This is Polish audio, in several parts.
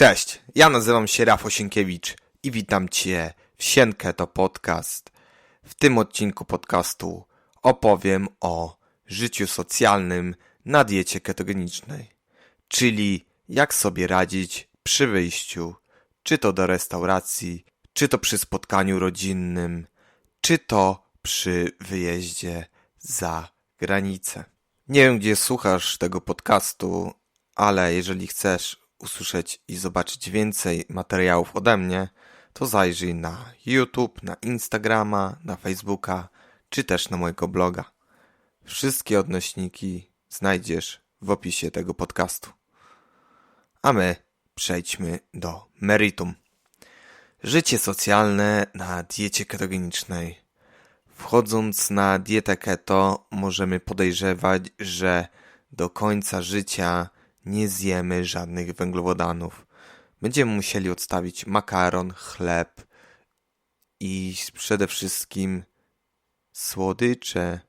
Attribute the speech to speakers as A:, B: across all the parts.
A: Cześć, ja nazywam się Rafał Sienkiewicz i witam Cię w Sienkę to podcast. W tym odcinku podcastu opowiem o życiu socjalnym na diecie ketogenicznej, czyli jak sobie radzić przy wyjściu, czy to do restauracji, czy to przy spotkaniu rodzinnym, czy to przy wyjeździe za granicę. Nie wiem, gdzie słuchasz tego podcastu, ale jeżeli chcesz usłyszeć i zobaczyć więcej materiałów ode mnie, to zajrzyj na YouTube, na Instagrama, na Facebooka, czy też na mojego bloga. Wszystkie odnośniki znajdziesz w opisie tego podcastu. A my przejdźmy do meritum. Życie socjalne na diecie ketogenicznej. Wchodząc na dietę keto, możemy podejrzewać, że do końca życia nie zjemy żadnych węglowodanów. Będziemy musieli odstawić makaron, chleb i przede wszystkim słodycze.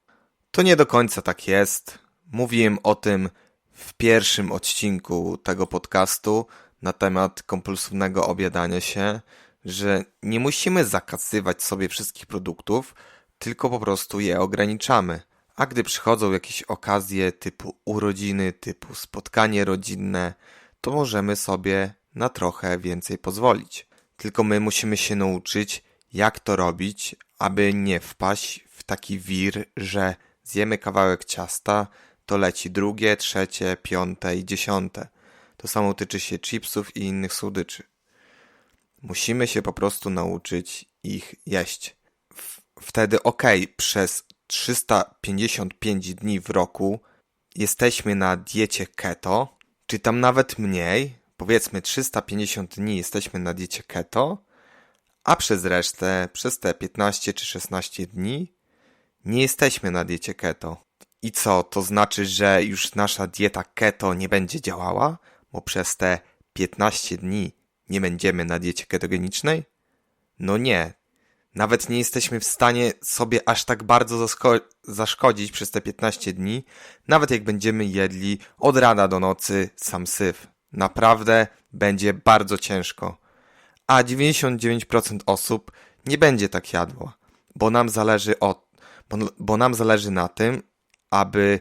A: To nie do końca tak jest. Mówiłem o tym w pierwszym odcinku tego podcastu na temat kompulsywnego obiadania się, że nie musimy zakazywać sobie wszystkich produktów, tylko po prostu je ograniczamy. A gdy przychodzą jakieś okazje typu urodziny, typu spotkanie rodzinne, to możemy sobie na trochę więcej pozwolić. Tylko my musimy się nauczyć, jak to robić, aby nie wpaść w taki wir, że zjemy kawałek ciasta, to leci drugie, trzecie, piąte i dziesiąte. To samo tyczy się chipsów i innych słodyczy. Musimy się po prostu nauczyć ich jeść. Wtedy ok, przez 355 dni w roku jesteśmy na diecie keto, czy tam nawet mniej, powiedzmy 350 dni jesteśmy na diecie keto, a przez resztę, przez te 15 czy 16 dni nie jesteśmy na diecie keto. I co, to znaczy, że już nasza dieta keto nie będzie działała, bo przez te 15 dni nie będziemy na diecie ketogenicznej? No nie, nawet nie jesteśmy w stanie sobie aż tak bardzo zaszkodzić przez te 15 dni, nawet jak będziemy jedli od rana do nocy sam syf. Naprawdę będzie bardzo ciężko. A 99% osób nie będzie tak jadło, bo nam zależy od, bo, bo nam zależy na tym, aby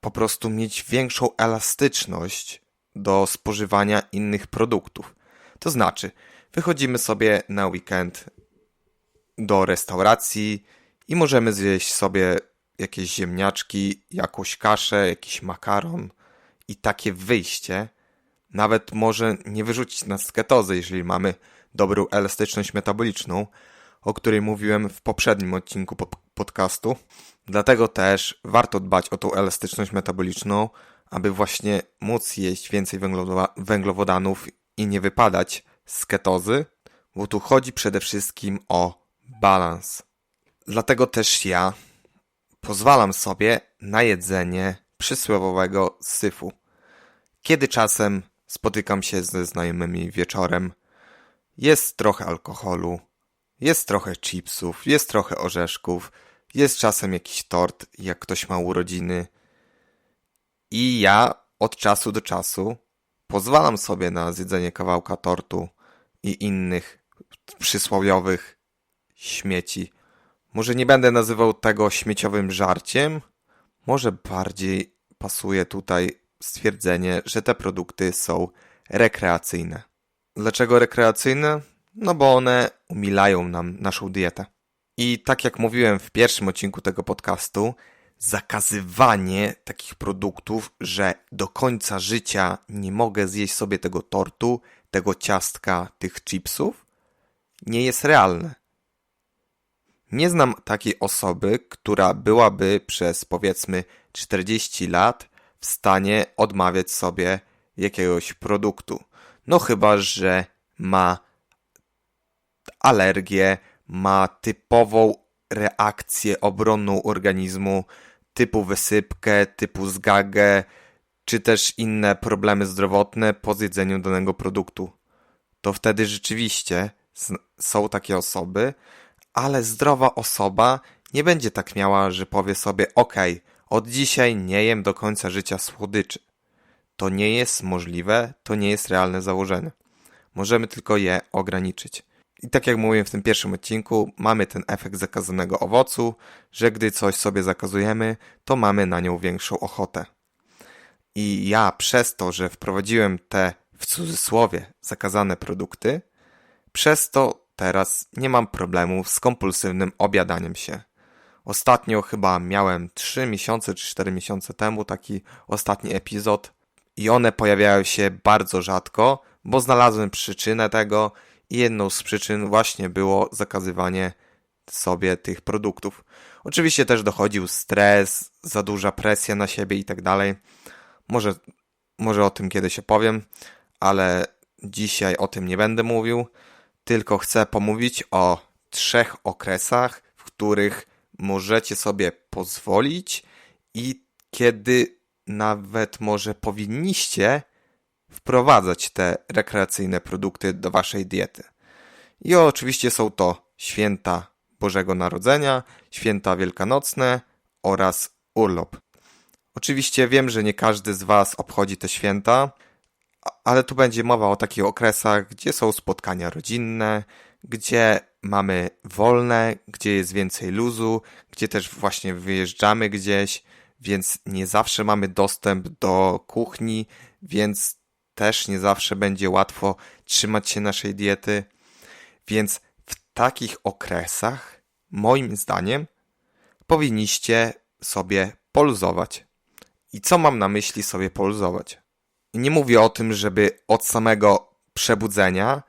A: po prostu mieć większą elastyczność do spożywania innych produktów. To znaczy, wychodzimy sobie na weekend do restauracji i możemy zjeść sobie jakieś ziemniaczki, jakąś kaszę, jakiś makaron i takie wyjście nawet może nie wyrzucić nas z ketozy, jeżeli mamy dobrą elastyczność metaboliczną, o której mówiłem w poprzednim odcinku podcastu. Dlatego też warto dbać o tą elastyczność metaboliczną, aby właśnie móc jeść więcej węglowodanów i nie wypadać z ketozy, bo tu chodzi przede wszystkim o balans. Dlatego też ja pozwalam sobie na jedzenie przysłowiowego syfu. Kiedy czasem spotykam się ze znajomymi wieczorem, jest trochę alkoholu, jest trochę chipsów, jest trochę orzeszków, jest czasem jakiś tort, jak ktoś ma urodziny. I ja od czasu do czasu pozwalam sobie na zjedzenie kawałka tortu i innych przysłowiowych śmieci. Może nie będę nazywał tego śmieciowym żarciem, może bardziej pasuje tutaj stwierdzenie, że te produkty są rekreacyjne. Dlaczego rekreacyjne? No bo one umilają nam naszą dietę. I tak jak mówiłem w pierwszym odcinku tego podcastu, zakazywanie takich produktów, że do końca życia nie mogę zjeść sobie tego tortu, tego ciastka, tych chipsów, nie jest realne. Nie znam takiej osoby, która byłaby przez powiedzmy 40 lat w stanie odmawiać sobie jakiegoś produktu. No chyba, że ma alergię, ma typową reakcję obronną organizmu typu wysypkę, typu zgagę, czy też inne problemy zdrowotne po zjedzeniu danego produktu. To wtedy rzeczywiście są takie osoby, ale zdrowa osoba nie będzie tak miała, że powie sobie: OK, od dzisiaj nie jem do końca życia słodyczy. to nie jest możliwe, to nie jest realne założenie. Możemy tylko je ograniczyć. I tak jak mówiłem w tym pierwszym odcinku, mamy ten efekt zakazanego owocu, że gdy coś sobie zakazujemy, to mamy na nią większą ochotę. I ja przez to, że wprowadziłem te w cudzysłowie zakazane produkty, przez to teraz nie mam problemu z kompulsywnym obiadaniem się. Ostatnio chyba miałem 3 miesiące czy 4 miesiące temu taki ostatni epizod i one pojawiają się bardzo rzadko, bo znalazłem przyczynę tego i jedną z przyczyn właśnie było zakazywanie sobie tych produktów. Oczywiście też dochodził stres, za duża presja na siebie i tak dalej. Może, może o tym kiedyś opowiem, ale dzisiaj o tym nie będę mówił, tylko chcę pomówić o trzech okresach, w których możecie sobie pozwolić i kiedy nawet może powinniście wprowadzać te rekreacyjne produkty do waszej diety. I oczywiście są to święta Bożego Narodzenia, święta wielkanocne oraz urlop. Oczywiście wiem, że nie każdy z was obchodzi te święta, ale tu będzie mowa o takich okresach, gdzie są spotkania rodzinne, gdzie mamy wolne, gdzie jest więcej luzu, gdzie też właśnie wyjeżdżamy gdzieś, więc nie zawsze mamy dostęp do kuchni, więc też nie zawsze będzie łatwo trzymać się naszej diety. Więc w takich okresach, moim zdaniem, powinniście sobie poluzować. I co mam na myśli sobie poluzować? Nie mówię o tym, żeby od samego przebudzenia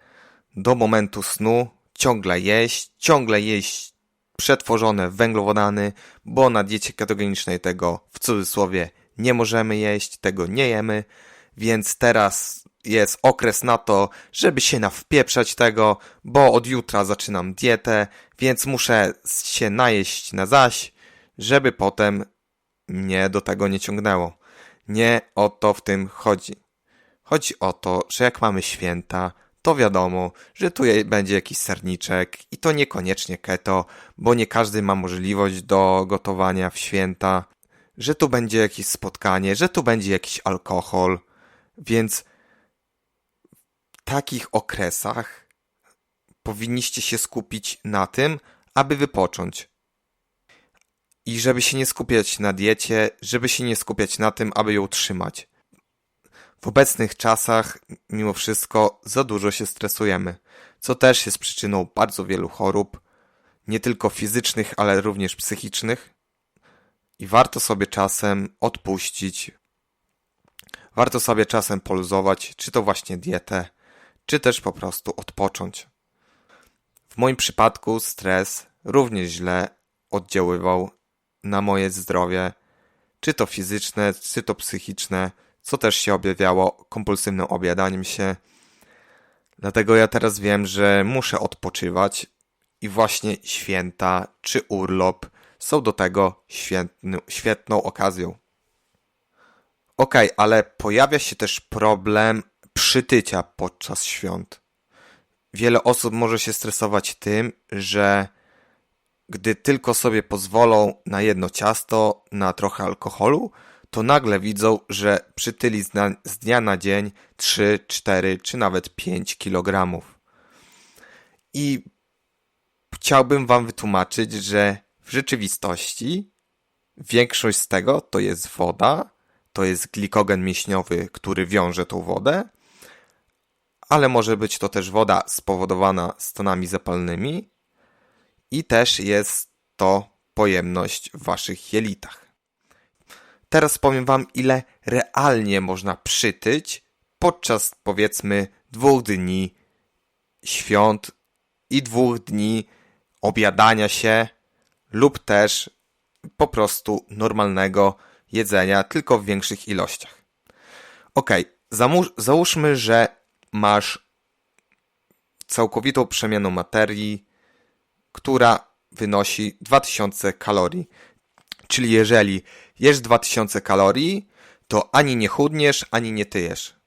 A: do momentu snu ciągle jeść, ciągle jeść przetworzone węglowodany, bo na diecie ketogenicznej tego w cudzysłowie nie możemy jeść, tego nie jemy, więc teraz jest okres na to, żeby się nawpieprzać tego, bo od jutra zaczynam dietę, więc muszę się najeść na zaś, żeby potem mnie do tego nie ciągnęło. Nie o to w tym chodzi. Chodzi o to, że jak mamy święta, to wiadomo, że tu będzie jakiś serniczek i to niekoniecznie keto, bo nie każdy ma możliwość do gotowania w święta, że tu będzie jakieś spotkanie, że tu będzie jakiś alkohol, więc w takich okresach powinniście się skupić na tym, aby wypocząć. I żeby się nie skupiać na diecie, żeby się nie skupiać na tym, aby ją trzymać. W obecnych czasach, mimo wszystko, za dużo się stresujemy, co też jest przyczyną bardzo wielu chorób, nie tylko fizycznych, ale również psychicznych. I warto sobie czasem odpuścić, warto sobie czasem poluzować, czy to właśnie dietę, czy też po prostu odpocząć. W moim przypadku stres również źle oddziaływał na moje zdrowie, czy to fizyczne, czy to psychiczne, co też się objawiało kompulsywnym objadaniem się. Dlatego ja teraz wiem, że muszę odpoczywać i właśnie święta czy urlop są do tego świetny, świetną okazją. Ok, ale pojawia się też problem przytycia podczas świąt. Wiele osób może się stresować tym, że gdy tylko sobie pozwolą na jedno ciasto, na trochę alkoholu, to nagle widzą, że przytyli z, dnia na dzień 3, 4 czy nawet 5 kg. I chciałbym Wam wytłumaczyć, że w rzeczywistości większość z tego to jest woda, to jest glikogen mięśniowy, który wiąże tą wodę, ale może być to też woda spowodowana stanami zapalnymi i też jest to pojemność w Waszych jelitach. Teraz powiem Wam, ile realnie można przytyć podczas powiedzmy dwóch dni świąt i dwóch dni obiadania się lub też po prostu normalnego jedzenia, tylko w większych ilościach. Ok, załóżmy, że masz całkowitą przemianę materii, która wynosi 2000 kalorii. Czyli jeżeli jesz 2000 kalorii, to ani nie chudniesz, ani nie tyjesz.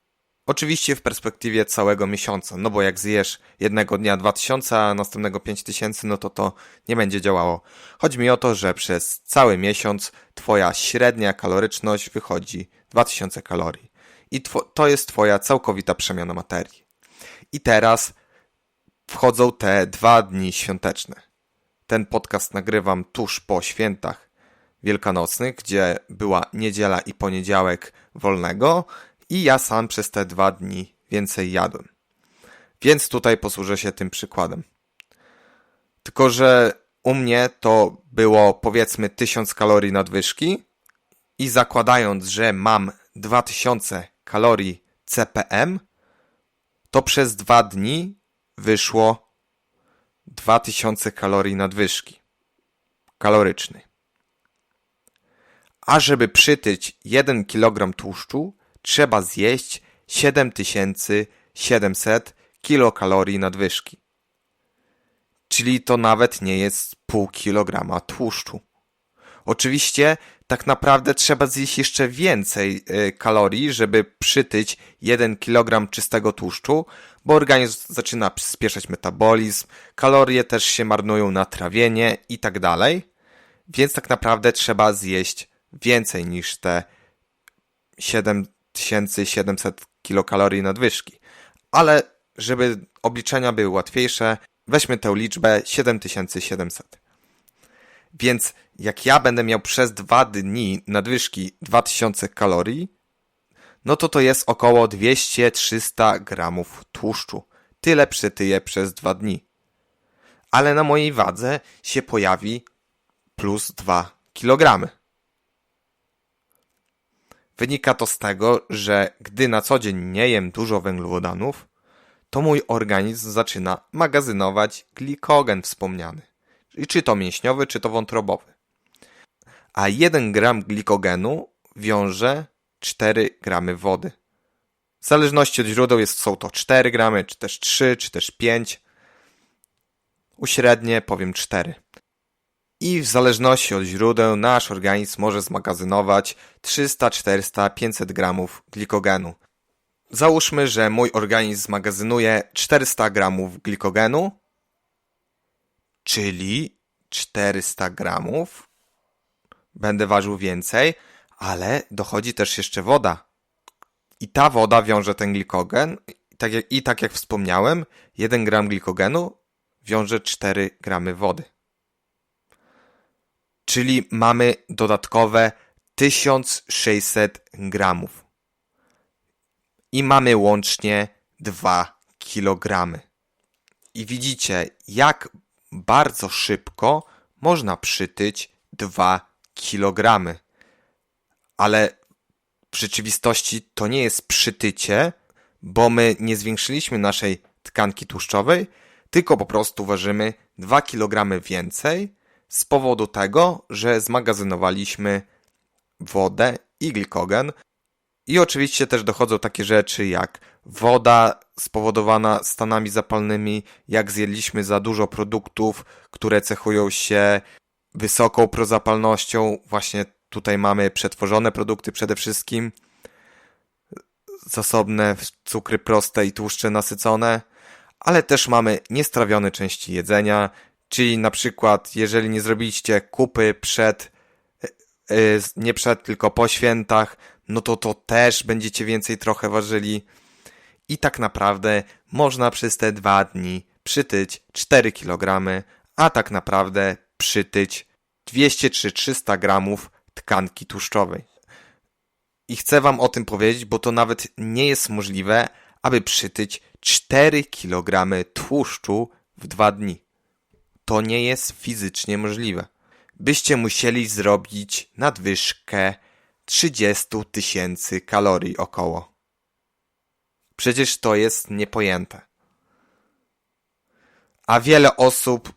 A: Oczywiście w perspektywie całego miesiąca, no bo jak zjesz jednego dnia 2000, a następnego 5000, no to to nie będzie działało. Chodzi mi o to, że przez cały miesiąc twoja średnia kaloryczność wychodzi 2000 kalorii. i to jest Twoja całkowita przemiana materii. I teraz wchodzą te dwa dni świąteczne. Ten podcast nagrywam tuż po świętach wielkanocnych, gdzie była niedziela i poniedziałek wolnego i ja sam przez te dwa dni więcej jadłem. Więc tutaj posłużę się tym przykładem. Tylko, że u mnie to było powiedzmy 1000 kalorii nadwyżki i zakładając, że mam 2000 kalorii CPM, to przez dwa dni wyszło 2000 kalorii nadwyżki kalorycznej. A żeby przytyć 1 kg tłuszczu, trzeba zjeść 7700 kilokalorii nadwyżki. Czyli to nawet nie jest pół kilograma tłuszczu. Oczywiście tak naprawdę trzeba zjeść jeszcze więcej y, kalorii, żeby przytyć 1 kg czystego tłuszczu, bo organizm zaczyna przyspieszać metabolizm, kalorie też się marnują na trawienie i tak dalej. Więc tak naprawdę trzeba zjeść więcej niż te 7700 kilokalorii nadwyżki. Ale żeby obliczenia były łatwiejsze, weźmy tę liczbę 7700. Więc jak ja będę miał przez dwa dni nadwyżki 2000 kalorii, no to to jest około 200-300 gramów tłuszczu. Tyle przytyję przez dwa dni. Ale na mojej wadze się pojawi plus 2 kg. Wynika to z tego, że gdy na co dzień nie jem dużo węglowodanów, to mój organizm zaczyna magazynować glikogen wspomniany. I czy to mięśniowy, czy to wątrobowy. A 1 gram glikogenu wiąże 4 gramy wody. W zależności od źródeł jest, są to 4 gramy, czy też 3, czy też 5. Uśrednie powiem 4. I w zależności od źródeł nasz organizm może zmagazynować 300, 400, 500 gramów glikogenu. Załóżmy, że mój organizm zmagazynuje 400 gramów glikogenu, czyli 400 gramów. Będę ważył więcej, ale dochodzi też jeszcze woda. I ta woda wiąże ten glikogen. I tak jak, i tak jak wspomniałem, 1 gram glikogenu wiąże 4 gramy wody. Czyli mamy dodatkowe 1600 gramów. I mamy łącznie 2 kg. I widzicie, jak bardzo szybko można przytyć 2 kg. Ale w rzeczywistości to nie jest przytycie, bo my nie zwiększyliśmy naszej tkanki tłuszczowej, tylko po prostu ważymy 2 kg więcej z powodu tego, że zmagazynowaliśmy wodę i glikogen. I oczywiście też dochodzą takie rzeczy jak woda spowodowana stanami zapalnymi, jak zjedliśmy za dużo produktów, które cechują się wysoką prozapalnością. Właśnie tutaj mamy przetworzone produkty przede wszystkim, zasobne cukry proste i tłuszcze nasycone, ale też mamy niestrawione części jedzenia, czyli na przykład jeżeli nie zrobiliście kupy przed, e, e, nie przed, tylko po świętach, no to to też będziecie więcej trochę ważyli. I tak naprawdę można przez te dwa dni przytyć 4 kg, a tak naprawdę przytyć 200 czy 300 gramów tkanki tłuszczowej. I chcę Wam o tym powiedzieć, bo to nawet nie jest możliwe, aby przytyć 4 kg tłuszczu w dwa dni. To nie jest fizycznie możliwe. Byście musieli zrobić nadwyżkę 30 tysięcy kalorii około. Przecież to jest niepojęte. A wiele osób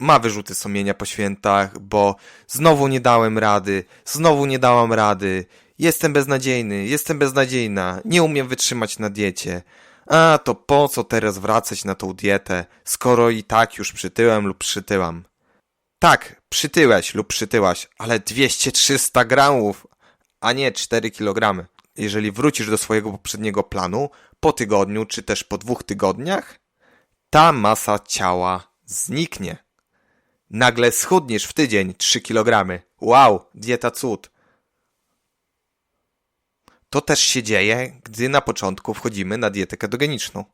A: ma wyrzuty sumienia po świętach, bo znowu nie dałem rady, znowu nie dałam rady, jestem beznadziejny, jestem beznadziejna, nie umiem wytrzymać na diecie. A to po co teraz wracać na tą dietę, skoro i tak już przytyłem lub przytyłam? Tak, przytyłeś lub przytyłaś, ale 200-300 gramów, a nie 4 kg. Jeżeli wrócisz do swojego poprzedniego planu po tygodniu czy też po dwóch tygodniach, ta masa ciała zniknie. Nagle schudniesz w tydzień 3 kg. Wow, dieta cud. To też się dzieje, gdy na początku wchodzimy na dietę ketogeniczną.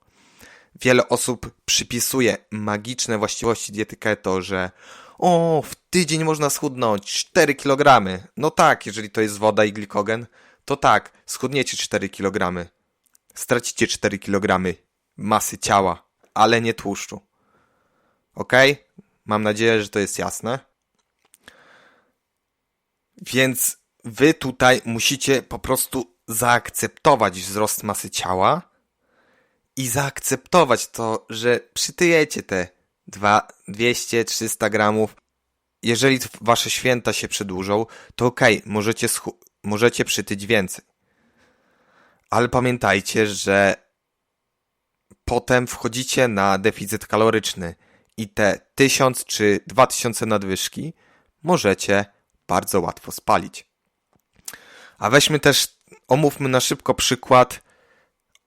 A: Wiele osób przypisuje magiczne właściwości diety keto, że o, w tydzień można schudnąć 4 kg. No tak, jeżeli to jest woda i glikogen, to tak, schudniecie 4 kg. Stracicie 4 kg masy ciała, ale nie tłuszczu. Ok? Mam nadzieję, że to jest jasne. Więc wy tutaj musicie po prostu zaakceptować wzrost masy ciała i zaakceptować to, że przytyjecie te 200-300 gramów. Jeżeli wasze święta się przedłużą, to okej, okay, możecie, możecie przytyć więcej. Ale pamiętajcie, że potem wchodzicie na deficyt kaloryczny i te 1000 czy 2000 nadwyżki możecie bardzo łatwo spalić. A weźmy też, omówmy na szybko przykład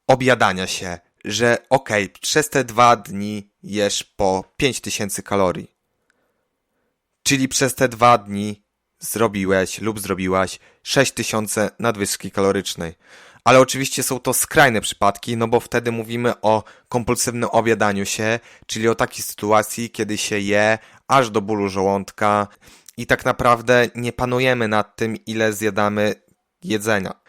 A: obiadania się, że okej, okay, przez te dwa dni jesz po 5000 kalorii. Czyli przez te dwa dni zrobiłeś lub zrobiłaś 6000 nadwyżki kalorycznej. Ale oczywiście są to skrajne przypadki, no bo wtedy mówimy o kompulsywnym obiadaniu się, czyli o takiej sytuacji, kiedy się je aż do bólu żołądka i tak naprawdę nie panujemy nad tym, ile zjadamy jedzenia.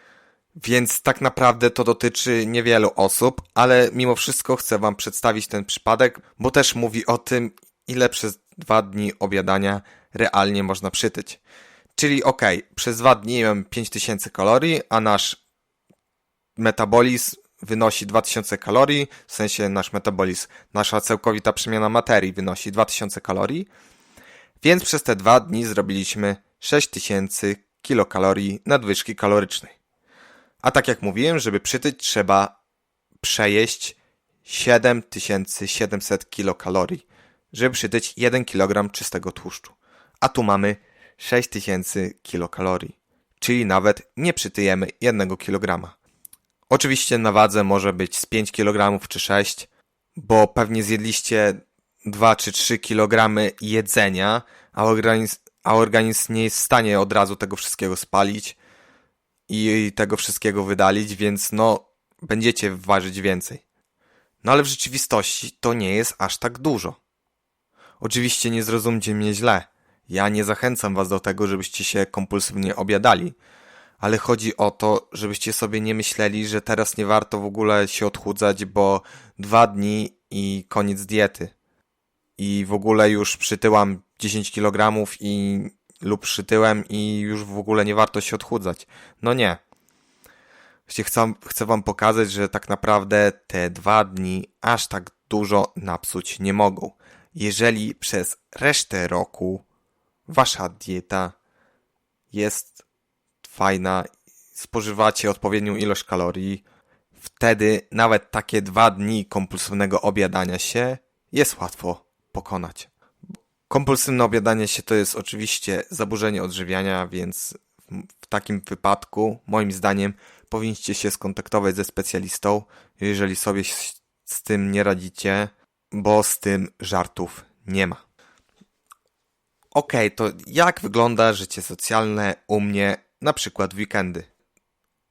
A: Więc tak naprawdę to dotyczy niewielu osób, ale mimo wszystko chcę Wam przedstawić ten przypadek, bo też mówi o tym, ile przez dwa dni obiadania realnie można przytyć. Czyli ok, przez dwa dni jem 5000 kalorii, a nasz metabolizm wynosi 2000 kalorii, w sensie nasz metabolizm, nasza całkowita przemiana materii wynosi 2000 kalorii, więc przez te dwa dni zrobiliśmy 6000 kilokalorii nadwyżki kalorycznej. A tak jak mówiłem, żeby przytyć trzeba przejeść 7700 kilokalorii, żeby przytyć 1 kg czystego tłuszczu. A tu mamy 6000 kilokalorii, czyli nawet nie przytyjemy 1 kg. Oczywiście na wadze może być z 5 kg czy 6, bo pewnie zjedliście 2 czy 3 kg jedzenia, a organizm, a organizm nie jest w stanie od razu tego wszystkiego spalić i tego wszystkiego wydalić, więc no będziecie ważyć więcej. No ale w rzeczywistości to nie jest aż tak dużo. Oczywiście nie zrozumcie mnie źle. Ja nie zachęcam was do tego, żebyście się kompulsywnie obiadali, ale chodzi o to, żebyście sobie nie myśleli, że teraz nie warto w ogóle się odchudzać, bo dwa dni i koniec diety. I w ogóle już przytyłam 10 kg i lub przytyłem i już w ogóle nie warto się odchudzać. No nie. Chcę, chcę wam pokazać, że tak naprawdę te dwa dni aż tak dużo napsuć nie mogą. Jeżeli przez resztę roku wasza dieta jest fajna, spożywacie odpowiednią ilość kalorii, wtedy nawet takie dwa dni kompulsywnego obiadania się jest łatwo pokonać. Kompulsywne obiadanie się to jest oczywiście zaburzenie odżywiania, więc w takim wypadku, moim zdaniem, powinniście się skontaktować ze specjalistą, jeżeli sobie z tym nie radzicie, bo z tym żartów nie ma. Ok, to jak wygląda życie socjalne u mnie, na przykład w weekendy?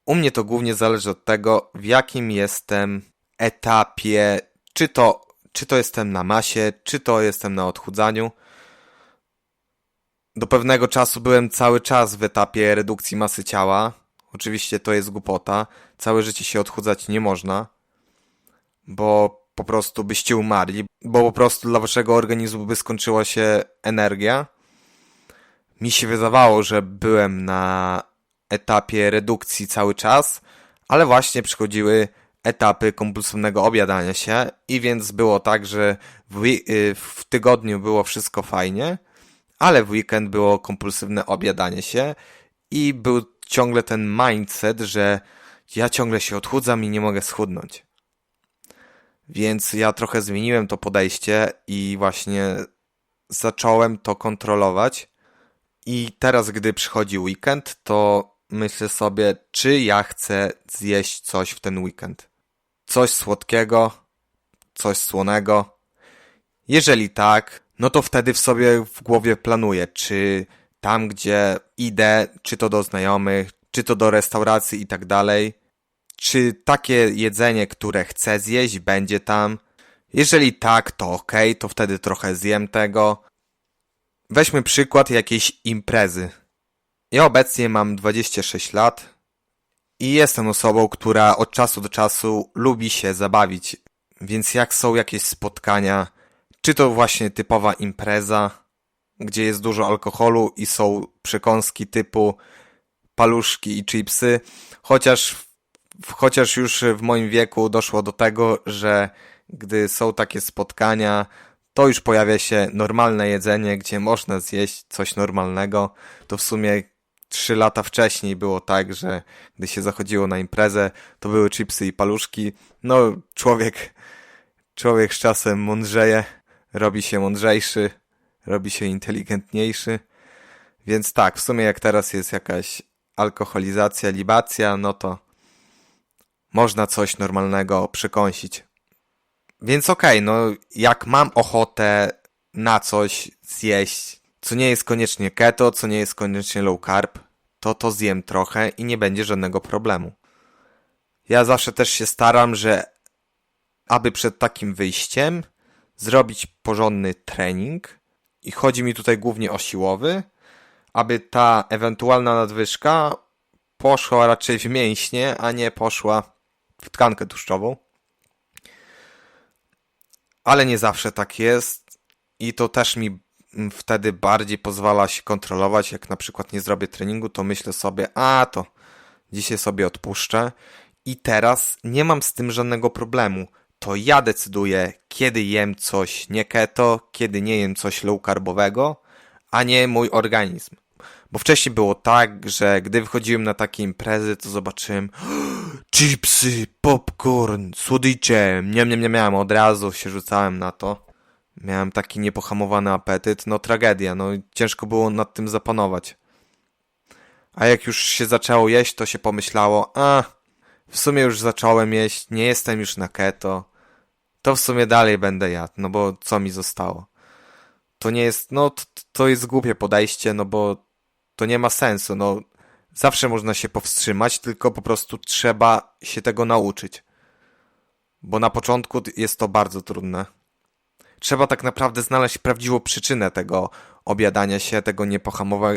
A: U mnie to głównie zależy od tego, w jakim jestem etapie, czy to, czy to jestem na masie, czy to jestem na odchudzaniu do pewnego czasu byłem cały czas w etapie redukcji masy ciała. Oczywiście to jest głupota. Całe życie się odchudzać nie można, bo po prostu byście umarli, bo po prostu dla waszego organizmu by skończyła się energia. Mi się wydawało, że byłem na etapie redukcji cały czas, ale właśnie przychodziły etapy kompulsywnego obiadania się i więc było tak, że w, y, w tygodniu było wszystko fajnie, ale w weekend było kompulsywne obiadanie się i był ciągle ten mindset, że ja ciągle się odchudzam i nie mogę schudnąć. Więc ja trochę zmieniłem to podejście i właśnie zacząłem to kontrolować. I teraz, gdy przychodzi weekend, to myślę sobie, czy ja chcę zjeść coś w ten weekend. Coś słodkiego, coś słonego. Jeżeli tak, no to wtedy w sobie w głowie planuję, czy tam, gdzie idę, czy to do znajomych, czy to do restauracji i tak dalej. Czy takie jedzenie, które chcę zjeść, będzie tam? Jeżeli tak, to ok, to wtedy trochę zjem tego. Weźmy przykład jakiejś imprezy. Ja obecnie mam 26 lat i jestem osobą, która od czasu do czasu lubi się zabawić. Więc jak są jakieś spotkania, czy to właśnie typowa impreza, gdzie jest dużo alkoholu i są przekąski typu paluszki i chipsy, chociaż, chociaż już w moim wieku doszło do tego, że gdy są takie spotkania, to już pojawia się normalne jedzenie, gdzie można zjeść coś normalnego. To w sumie trzy lata wcześniej było tak, że gdy się zachodziło na imprezę, to były chipsy i paluszki. No, człowiek, człowiek z czasem mądrzeje, robi się mądrzejszy, robi się inteligentniejszy. Więc tak, w sumie jak teraz jest jakaś alkoholizacja, libacja, no to można coś normalnego przekąsić. Więc okej, okay, no jak mam ochotę na coś zjeść, co nie jest koniecznie keto, co nie jest koniecznie low carb, to to zjem trochę i nie będzie żadnego problemu. Ja zawsze też się staram, że aby przed takim wyjściem zrobić porządny trening i chodzi mi tutaj głównie o siłowy, aby ta ewentualna nadwyżka poszła raczej w mięśnie, a nie poszła w tkankę tłuszczową. Ale nie zawsze tak jest i to też mi wtedy bardziej pozwala się kontrolować. Jak na przykład nie zrobię treningu, to myślę sobie, a to dzisiaj sobie odpuszczę. I teraz nie mam z tym żadnego problemu. To ja decyduję, kiedy jem coś nie keto, kiedy nie jem coś low carbowego, a nie mój organizm. Bo wcześniej było tak, że gdy wychodziłem na takie imprezy, to zobaczyłem chipsy, popcorn, słodycze, nie, nie, nie miałem, od razu się rzucałem na to. Miałem taki niepohamowany apetyt, no tragedia, no ciężko było nad tym zapanować. A jak już się zaczęło jeść, to się pomyślało, a w sumie już zacząłem jeść, nie jestem już na keto, to w sumie dalej będę jadł, no bo co mi zostało? To nie jest, no to, to jest głupie podejście, no bo to nie ma sensu, no zawsze można się powstrzymać, tylko po prostu trzeba się tego nauczyć. Bo na początku jest to bardzo trudne trzeba tak naprawdę znaleźć prawdziwą przyczynę tego obiadania się, tego niepohamowa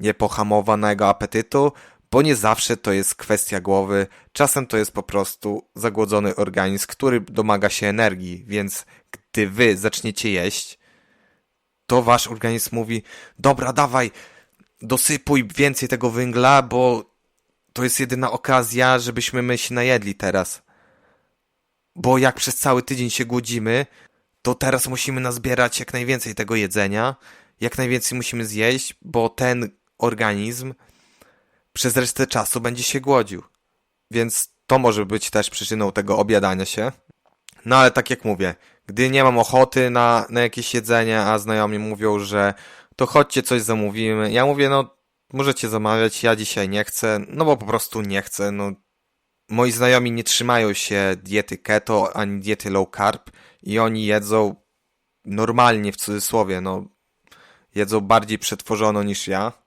A: niepohamowanego apetytu, bo nie zawsze to jest kwestia głowy, czasem to jest po prostu zagłodzony organizm, który domaga się energii, więc gdy wy zaczniecie jeść, to wasz organizm mówi, dobra, dawaj, dosypuj więcej tego węgla, bo to jest jedyna okazja, żebyśmy my się najedli teraz. Bo jak przez cały tydzień się głodzimy, to teraz musimy nazbierać jak najwięcej tego jedzenia, jak najwięcej musimy zjeść, bo ten organizm przez resztę czasu będzie się głodził. Więc to może być też przyczyną tego obiadania się. No ale tak jak mówię, gdy nie mam ochoty na, na jakieś jedzenie, a znajomi mówią, że to chodźcie coś zamówimy. Ja mówię, no możecie zamawiać, ja dzisiaj nie chcę, no bo po prostu nie chcę. No, moi znajomi nie trzymają się diety keto ani diety low carb i oni jedzą normalnie w cudzysłowie, no jedzą bardziej przetworzono niż ja.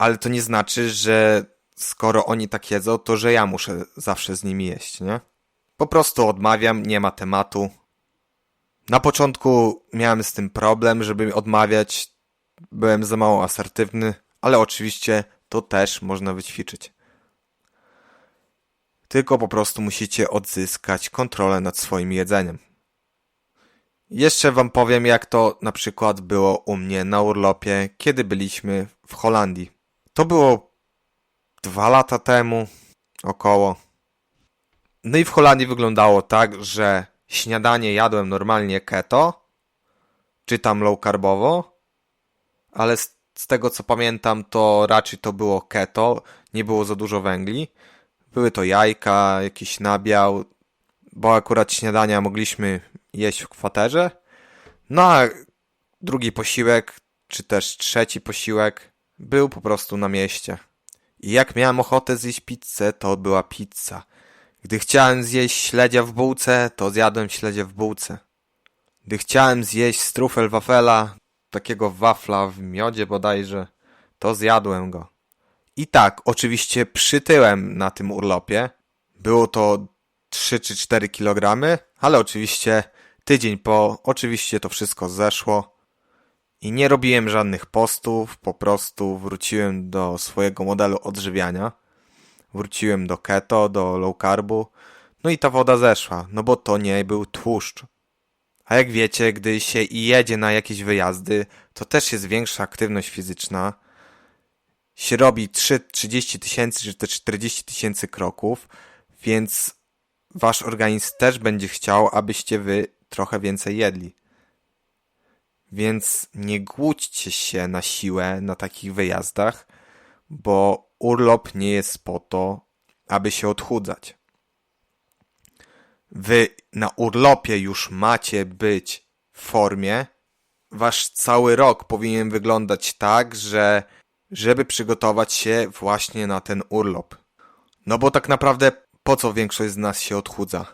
A: Ale to nie znaczy, że skoro oni tak jedzą, to że ja muszę zawsze z nimi jeść, nie? Po prostu odmawiam, nie ma tematu. Na początku miałem z tym problem, żeby odmawiać. Byłem za mało asertywny, ale oczywiście to też można wyćwiczyć tylko po prostu musicie odzyskać kontrolę nad swoim jedzeniem. Jeszcze wam powiem, jak to na przykład było u mnie na urlopie, kiedy byliśmy w Holandii. To było dwa lata temu, około. No i w Holandii wyglądało tak, że śniadanie jadłem normalnie keto, czy tam low carbowo, ale z, z tego co pamiętam, to raczej to było keto, nie było za dużo węgli. Były to jajka, jakiś nabiał, bo akurat śniadania mogliśmy jeść w kwaterze. No a drugi posiłek, czy też trzeci posiłek, był po prostu na mieście. I jak miałem ochotę zjeść pizzę, to była pizza. Gdy chciałem zjeść śledzia w bułce, to zjadłem śledzie w bułce. Gdy chciałem zjeść strufel wafela, takiego wafla w miodzie bodajże, to zjadłem go. I tak, oczywiście przytyłem na tym urlopie. Było to 3 czy 4 kg, ale oczywiście tydzień po, oczywiście to wszystko zeszło. I nie robiłem żadnych postów, po prostu wróciłem do swojego modelu odżywiania. Wróciłem do keto, do low carbu. No i ta woda zeszła, no bo to nie był tłuszcz. A jak wiecie, gdy się i jedzie na jakieś wyjazdy, to też jest większa aktywność fizyczna. Się robi 3, 30 tysięcy czy te 40 tysięcy kroków, więc wasz organizm też będzie chciał, abyście wy trochę więcej jedli. Więc nie głódźcie się na siłę na takich wyjazdach, bo urlop nie jest po to, aby się odchudzać. Wy na urlopie już macie być w formie. Wasz cały rok powinien wyglądać tak, że żeby przygotować się właśnie na ten urlop. No bo tak naprawdę po co większość z nas się odchudza?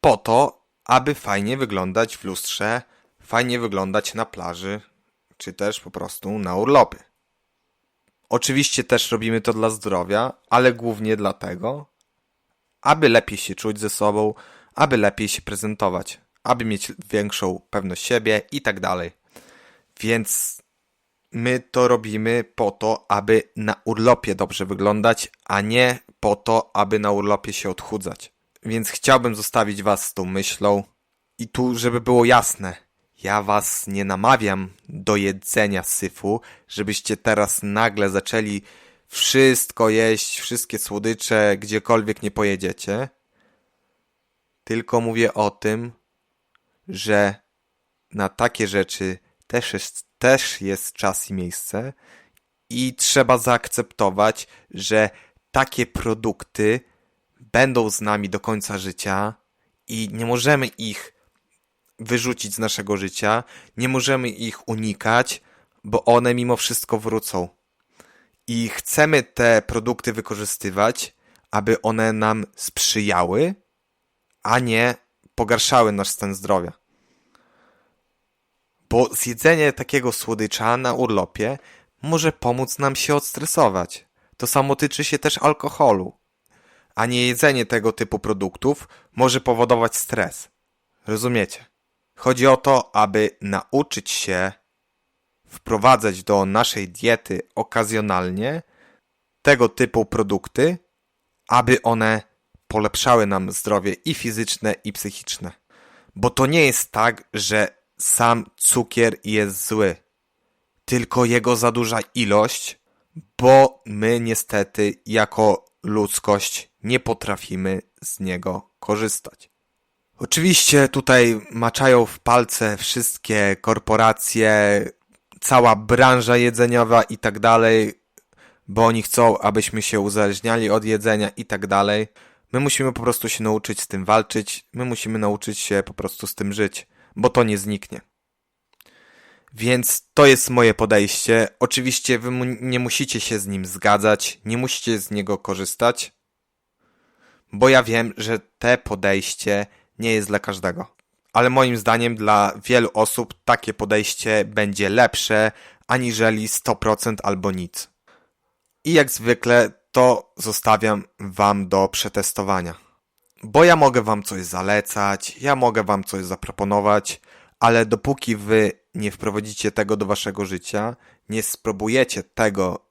A: Po to, aby fajnie wyglądać w lustrze, fajnie wyglądać na plaży, czy też po prostu na urlopie. Oczywiście też robimy to dla zdrowia, ale głównie dlatego, aby lepiej się czuć ze sobą, aby lepiej się prezentować, aby mieć większą pewność siebie i tak dalej. Więc my to robimy po to, aby na urlopie dobrze wyglądać, a nie po to, aby na urlopie się odchudzać. Więc chciałbym zostawić Was z tą myślą i tu, żeby było jasne, ja Was nie namawiam do jedzenia syfu, żebyście teraz nagle zaczęli wszystko jeść, wszystkie słodycze, gdziekolwiek nie pojedziecie. Tylko mówię o tym, że na takie rzeczy też jest, też jest czas i miejsce i trzeba zaakceptować, że takie produkty będą z nami do końca życia i nie możemy ich wyrzucić z naszego życia, nie możemy ich unikać, bo one mimo wszystko wrócą. I chcemy te produkty wykorzystywać, aby one nam sprzyjały, a nie pogarszały nasz stan zdrowia. Bo zjedzenie takiego słodycza na urlopie może pomóc nam się odstresować. To samo tyczy się też alkoholu. A nie jedzenie tego typu produktów może powodować stres. Rozumiecie? Chodzi o to, aby nauczyć się wprowadzać do naszej diety okazjonalnie tego typu produkty, aby one polepszały nam zdrowie i fizyczne, i psychiczne. Bo to nie jest tak, że sam cukier jest zły, tylko jego za duża ilość, bo my niestety jako ludzkość nie potrafimy z niego korzystać. Oczywiście tutaj maczają w palce wszystkie korporacje, cała branża jedzeniowa i tak dalej, bo oni chcą, abyśmy się uzależniali od jedzenia i tak dalej. My musimy po prostu się nauczyć z tym walczyć, my musimy nauczyć się po prostu z tym żyć, bo to nie zniknie. Więc to jest moje podejście. Oczywiście wy nie musicie się z nim zgadzać, nie musicie z niego korzystać, bo ja wiem, że te podejście nie jest dla każdego. Ale moim zdaniem dla wielu osób takie podejście będzie lepsze aniżeli 100% albo nic. I jak zwykle to zostawiam wam do przetestowania. Bo ja mogę wam coś zalecać, ja mogę wam coś zaproponować, ale dopóki wy nie wprowadzicie tego do waszego życia, nie spróbujecie tego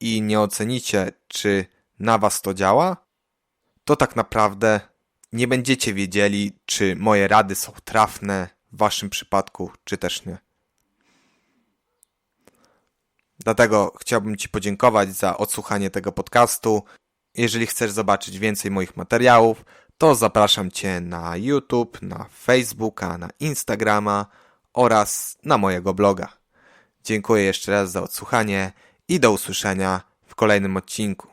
A: i nie ocenicie, czy na was to działa, to tak naprawdę nie będziecie wiedzieli, czy moje rady są trafne w waszym przypadku, czy też nie. Dlatego chciałbym Ci podziękować za odsłuchanie tego podcastu. Jeżeli chcesz zobaczyć więcej moich materiałów, to zapraszam Cię na YouTube, na Facebooka, na Instagrama oraz na mojego bloga. Dziękuję jeszcze raz za odsłuchanie i do usłyszenia w kolejnym odcinku.